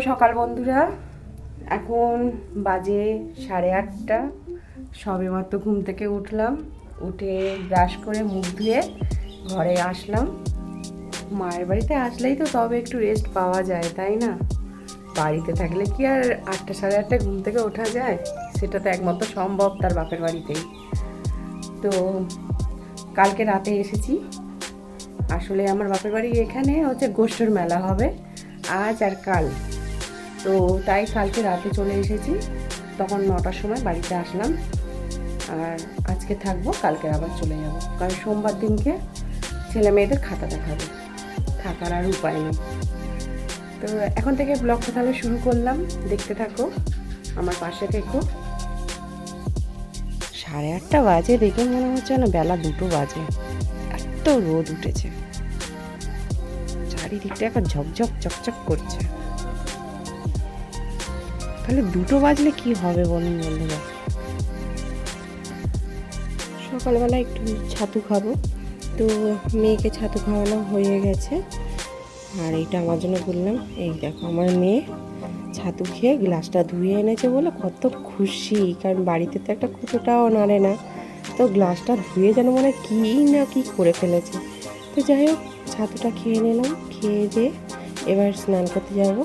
সকাল বন্ধুরা। এখন বাজে সাড়ে আটটা। সবে মাত্র ঘুম থেকে উঠলাম। উঠে ব্রাশ করে মুখ ধুয়ে ঘরে আসলাম। মায়ের বাড়িতে আসলেই তো তবে একটু রেস্ট পাওয়া যায়, তাই না? বাড়িতে থাকলে কি আর আটটা সাড়ে আটটায় ঘুম থেকে ওঠা যায়? সেটা তো একমাত্র সম্ভব তার বাপের বাড়িতেই। তো কালকে রাতে এসেছি। আসলে আমার বাপের বাড়ি এখানে হচ্ছে গোষ্ঠর মেলা হবে। আজ আর কাল। তো তাই কালকে রাতে চলে এসেছি। তখন নটার সময় বাড়িতে আসলাম। আর আজকে থাকব, কালকে আবার চলে যাব। কারণ সোমবার দিনকে ছেলে মেয়েদের খাতা দেখাবে থাকার আর উপায় নেই। তো এখন থেকে ব্লগটা তাহলে শুরু করলাম। দেখতে থাকো, আমার পাশে থেকো। সাড়ে আটটা বাজে দেখে মনে হচ্ছে না বেলা দুটো বাজে। এত রোদ উঠেছে। চারিদিকটা এখন ঝকঝক, চকচক করছে। তাহলে দুটো বাজলে কি হবে বলুন বন্ধুরা? সকালবেলা একটু ছাতু খাব। তো মেয়েকে ছাতু খাওয়ানো হয়ে গেছে। আর এইটা আমার জন্য বললাম, এই দেখো আমার মেয়ে ছাতু খেয়ে গ্লাসটা ধুয়ে এনেছে বলে কত খুশি, কারণ বাড়িতে তো একটা কুটোটাও নাড়ে না। তো গ্লাসটা ধুয়ে যেন মনে কী না কি করে ফেলেছে। তো যাই হোক, ছাতুটা খেয়ে নিলাম, খেয়ে দিয়ে এবার স্নান করতে যাব।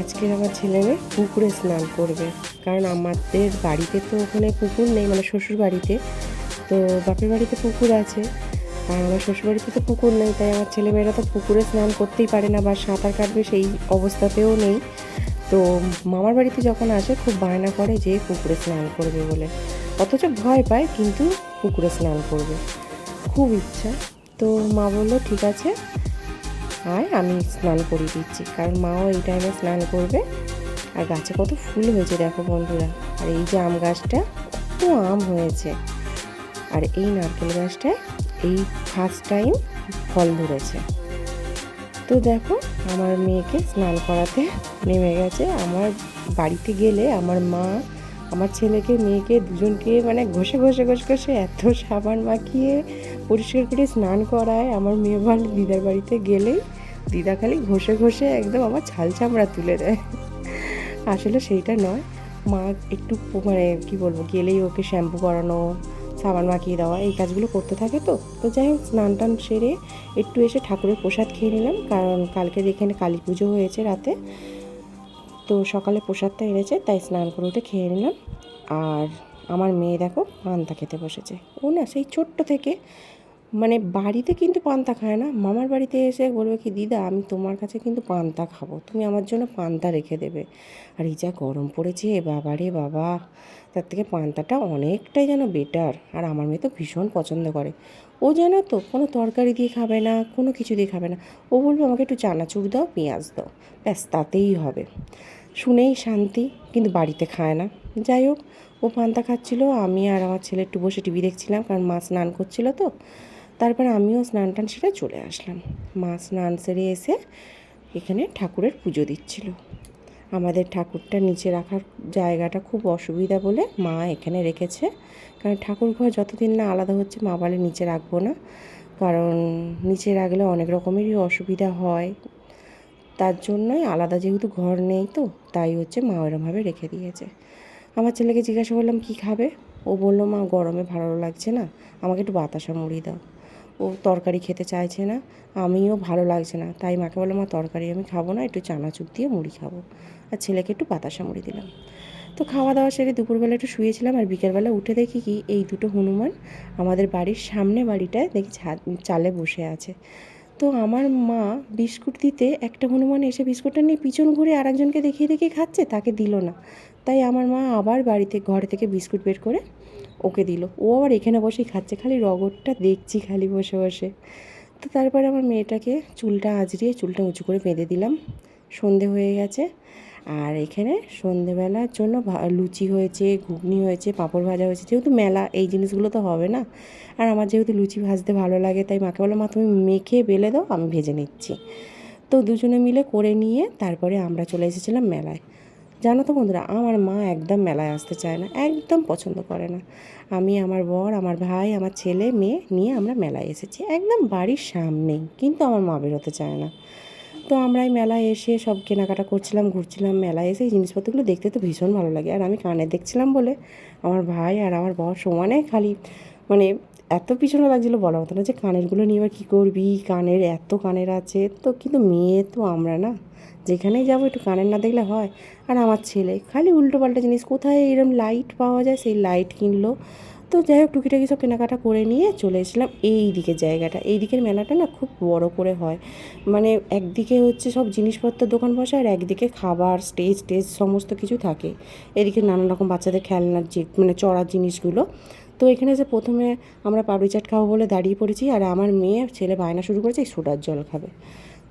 আজকের আমার ছেলে মেয়ে পুকুরে স্নান করবে। কারণ আমাদের বাড়িতে তো ওখানে পুকুর নেই মানে শ্বশুর বাড়িতে। তো বাপের বাড়িতে পুকুর আছে, আর আমার শ্বশুর বাড়িতে তো পুকুর নেই, তাই আমার ছেলেমেয়েরা তো পুকুরে স্নান করতেই পারে না বা সাঁতার কাটবে সেই অবস্থাতেও নেই। তো মামার বাড়িতে যখন আসে, খুব বায়না করে যে পুকুরে স্নান করবে বলে। অথচ ভয় পায়, কিন্তু পুকুরে স্নান করবে। খুব ইচ্ছা। তো মা বলল, ঠিক আছে। আয় আমি স্নান করিয়ে দিচ্ছি। কারণ মাও এই টাইমে স্নান করবে। আর গাছে কত ফুল হয়েছে দেখো বন্ধুরা। আর এই যে আম গাছটা, কত আম হয়েছে। আর এই নারকেল গাছটায় এই ফার্স্ট টাইম ফল ধরেছে। তো দেখো, আমার মেয়েকে স্নান করাতে নেমে গেছে। আমার বাড়িতে গেলে আমার মা, আমার ছেলেকে, মেয়েকে দুজনকে মানে ঘষে ঘষে ঘষে ঘষে এত সাবান মাখিয়ে পরিষ্কার করে স্নান করায় আমার মেয়ে বলে দিদার বাড়িতে গেলেই দিদা খালি ঘষে ঘষে একদম আমার ছাল চামড়া তুলে দেয়। আসলে সেইটা নয়। মা একটু মানে কি বলব, গেলেই ওকে শ্যাম্পু করানো, সাবান মাখিয়ে দেওয়া, এই কাজগুলো করতে থাকে তো। তো যাই হোক, স্নান টান সেরে একটু এসে ঠাকুরের প্রসাদ খেয়ে নিলাম। কারণ কালকে এখানে কালী পুজো হয়েছে রাতে, তো সকালে প্রসাদটা এনেছে, তাই স্নান করে উঠে খেয়ে নিলাম। আর আমার মেয়ে দেখো, পান্তা খেতে বসেছে। ও না, সেই ছোট্ট থেকে মানে বাড়িতে কিন্তু পান্তা খায় না। মামার বাড়িতে এসে বলবে কি, দিদা, আমি তোমার কাছে কিন্তু পান্তা খাব। তুমি আমার জন্য পান্তা রেখে দেবে। আর এই যা গরম পড়েছে, বাবা রে বাবা, তার থেকে পান্তাটা অনেকটাই যেন বেটার আর আমার মেয়ে তো ভীষণ পছন্দ করে। ও জানো তো, কোনো তরকারি দিয়ে খাবে না, কোনো কিছু দিয়ে খাবে না। ও বলবে, আমাকে একটু চানাচুর দাও, পেঁয়াজ দাও। ব্যাস, তাতেই হবে। শুনেই শান্তি, কিন্তু বাড়িতে খায় না। যাই হোক, ও পান্তা খাচ্ছিলো, আমি আর আমার ছেলে একটু বসে টিভি দেখছিলাম, কারণ মা স্নান করছিল তো। তারপর আমিও স্নান টান সেরে চলে আসলাম। মা স্নান সেরে এসে এখানে ঠাকুরের পুজো দিচ্ছিল। আমাদের ঠাকুরটা নিচে রাখার জায়গাটা খুব অসুবিধা বলে মা এখানে রেখেছে। কারণ ঠাকুর ঘর যতদিন না আলাদা হচ্ছে মা বলে নিচে রাখব না। কারণ নিচে রাখলে অনেক রকমেরই অসুবিধা হয়। তার জন্যই আলাদা যেহেতু ঘর নেই তো, তাই হচ্ছে মা ওরমভাবে রেখে দিয়েছে। আমার ছেলেকে জিজ্ঞাসা করলাম, কী খাবে? ও বলল, মা, গরমে ভালো লাগছে না। আমাকে একটু বাতাসা মুড়ি দাও। ও তরকারি খেতে চাইছে না, আমিও ভালো লাগছে না। তাই মাকে বললাম, মা, তরকারি আমি খাব না, একটু চানাচুর দিয়ে মুড়ি খাব। আর ছেলেকে একটু বাতাসা মুড়ি দিলাম। তো খাওয়া দাওয়া সেরে দুপুরবেলা একটু শুয়েছিলাম আর বিকেলবেলা উঠে দেখি কি, এই দুটো হনুমান আমাদের বাড়ির সামনে বাড়িটায় দেখি চালে বসে আছে। তো আমার মা বিস্কুট দিতে একটা হনুমান এসে বিস্কুটটা নিয়ে পিছন ঘুরে আরেকজনকে দেখিয়ে দেখিয়ে খাচ্ছে, তাকে দিল না। তাই আমার মা আবার বাড়িতে, ঘর থেকে বিস্কুট বের করে ওকে দিল। ও আবার এখানে বসেই খাচ্ছে, খালি রগরটা দেখছি খালি বসে বসে। তো তারপরে আমার মেয়েটাকে চুলটা আজরিয়ে চুলটা উঁচু করে বেঁধে দিলাম। সন্ধে হয়ে গেছে। আর এখানে সন্ধেবেলার জন্য লুচি হয়েছে, ঘুগনি হয়েছে, পাঁপড় ভাজা হয়েছে। যেহেতু মেলা, এই জিনিসগুলো তো হবে না। আর আমার যেহেতু লুচি ভাজতে ভালো লাগে, তাই মাকে বললাম, মা, তুমি মেখে বেলে দাও, আমি ভেজে নিচ্ছি। তো দুজনে মিলে করে নিয়ে তারপরে আমরা চলে এসেছিলাম মেলায়। জানো তো বন্ধুরা, আমার মা একদম মেলায় আসতে চায় না, একদম পছন্দ করে না। আমি, আমার বর, আমার ভাই, আমার ছেলে, মেয়ে নিয়ে আমরা মেলায় এসেছি, একদম বাড়ির সামনেই কিন্তু আমার মা বেরোতে চায় না। তো আমরা এই মেলায় এসে সব কেনাকাটা করছিলাম, ঘুরছিলাম, মেলায় এসে এই জিনিসপত্রগুলো দেখতে তো ভীষণ ভালো লাগে। আর আমি কানে দেখছিলাম বলে আমার ভাই আর আমার বর সমানে খালি মানে এত পিছনে লাগছিল বলার মতো না যে কানেরগুলো নিয়ে এবার কী করবি? কানের এত কানের আছে। তো কিন্তু মেয়ে তো আমরা না। যেখানেই যাব একটু কানের না দেখলে হয়। আর আমার ছেলে খালি উল্টো পাল্টা জিনিস। কোথায় এরম লাইট পাওয়া যায়? সেই লাইট কিনলো। তো যাই হোক, টুকিটাকি সব কেনাকাটা করে নিয়ে চলে এসেছিলাম এই দিকের জায়গাটা। এই দিকের মেলাটা না খুব বড় করে হয়। মানে একদিকে হচ্ছে সব জিনিসপত্রের দোকান বসে আর একদিকে খাবার স্টেজ টেজ সমস্ত কিছু থাকে। এদিকে নানান রকম বাচ্চাদের খেলনার যে মানে চড়ার জিনিসগুলো। তো এখানে যে প্রথমে আমরা পাপড়ি চাট খাব বলে দাঁড়িয়ে পড়েছি আর আমার মেয়ে ছেলে বায়না শুরু করেছে সোডার জল খাবে।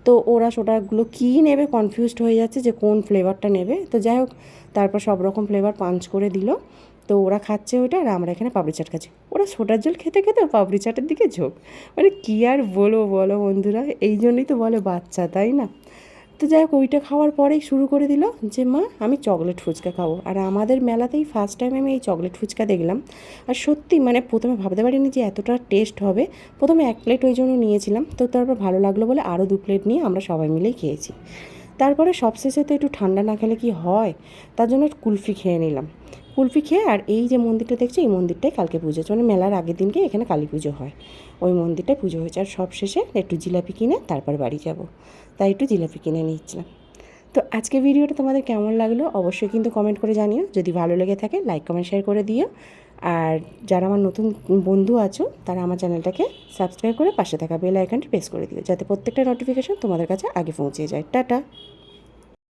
তো ওরা সোডাগুলো কী নেবে কনফিউজড হয়ে যাচ্ছে যে কোন ফ্লেভারটা নেবে। তো যাই হোক, তারপর সব রকম ফ্লেভার পাঞ্চ করে দিল। তো ওরা খাচ্ছে ওইটা আর আমরা এখানে পাপড়ি চাট খাচ্ছি। ওরা সোডার জল খেতে খেতে পাপড়ি চাটের দিকে ঝোঁক। মানে কী আর বলো বলো বন্ধুরা, এই জন্যই তো বলে বাচ্চা, তাই না? তো যাই হোক, ওইটা খাওয়ার পরেই শুরু করে দিল যে, মা, আমি চকলেট ফুচকা খাব। আর আমাদের মেলাতেই ফার্স্ট টাইম আমি এই চকলেট ফুচকা দেখলাম। আর সত্যি মানে প্রথমে ভাবতে পারিনি যে এতটা টেস্ট হবে। প্রথমে এক প্লেট ওই জন্য নিয়েছিলাম। তো তারপর ভালো লাগল বলে আরও দু প্লেট নিয়ে আমরা সবাই মিলেই খেয়েছি। তারপরে সবশেষে তো একটু ঠান্ডা না খেলে কি হয়? তার জন্য কুলফি খেয়ে নিলাম। কুলফি খেয়ে আর এই যে মন্দিরটা দেখছি, এই মন্দিরটাই কালকে পুজো। হচ্ছে মানে মেলার আগের দিনকে এখানে কালী পুজো হয়। ওই মন্দিরটায় পুজো হয়েছে। আর সব শেষে একটু জিলাপি কিনে তারপর বাড়ি যাব। তাই একটু জিলাপি কিনে নিচ্ছিলাম। তো আজকে ভিডিওটা তোমাদের কেমন লাগল অবশ্যই কিন্তু কমেন্ট করে জানিও। যদি ভালো লেগে থাকে লাইক কমেন্ট শেয়ার করে দিও। আর যারা আমার নতুন বন্ধু আছো, তারা আমার চ্যানেলটাকে সাবস্ক্রাইব করে পাশে থাকা বেল আইকনটি প্রেস করে দিও। যাতে প্রত্যেকটা নোটিফিকেশন তোমাদের কাছে আগে পৌঁছে যায়। টাটা!